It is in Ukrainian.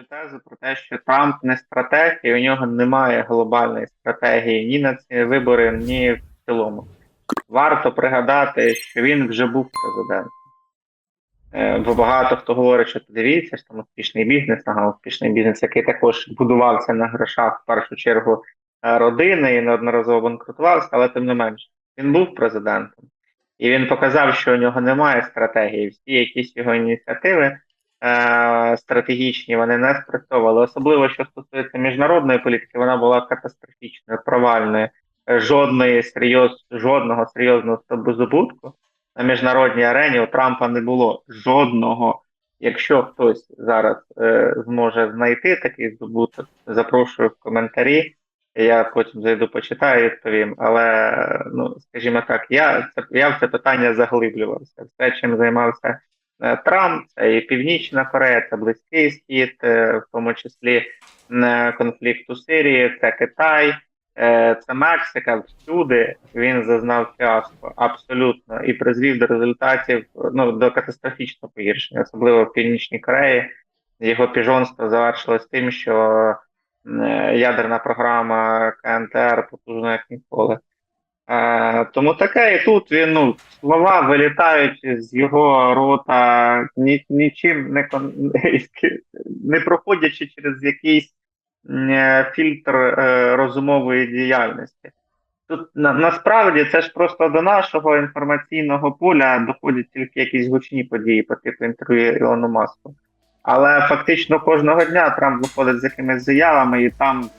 свою тезу про те, що Трамп не стратег, і у нього немає глобальної стратегії ні на ці вибори, ні в цілому. Варто пригадати, що він вже був президентом. Е, Бо багато хто говорить, що дивіться, що там успішний бізнес, ага, успішний бізнес, який також будувався на грошах в першу чергу е, родини і неодноразово банкрутувався, але тим не менше, він був президентом. І він показав, що у нього немає стратегії. Всі якісь його ініціативи е, стратегічні вони не спрацьовували. Особливо що стосується міжнародної політики, вона була катастрофічною, провальною. Жодної серйоз, жодного серйозного здобутку на міжнародній арені у Трампа не було жодного. Якщо хтось зараз е, зможе знайти такий здобуток, запрошую в коментарі. Я потім зайду почитаю і відповім. Але ну скажімо так, я це я в це питання заглиблювався. Все, чим займався Трамп, це і Північна Корея, це Близький Схід, е, в тому числі е, конфлікт у Сирії, це Китай, е, це Мексика. Всюди він зазнав фіаско абсолютно і призвів до результатів ну до катастрофічного погіршення, особливо в Північній Кореї. Його піжонство завершилось тим, що е, ядерна програма КНТР потужна як ніколи. Е, тому таке, і тут він ну, слова вилітають з його рота, ні, нічим не, не проходячи через якийсь е, фільтр е, розумової діяльності. Тут на, насправді це ж просто до нашого інформаційного поля доходять тільки якісь гучні події по типу інтерв'ю Ілону Маску. Але фактично кожного дня Трамп виходить з якимись заявами, і там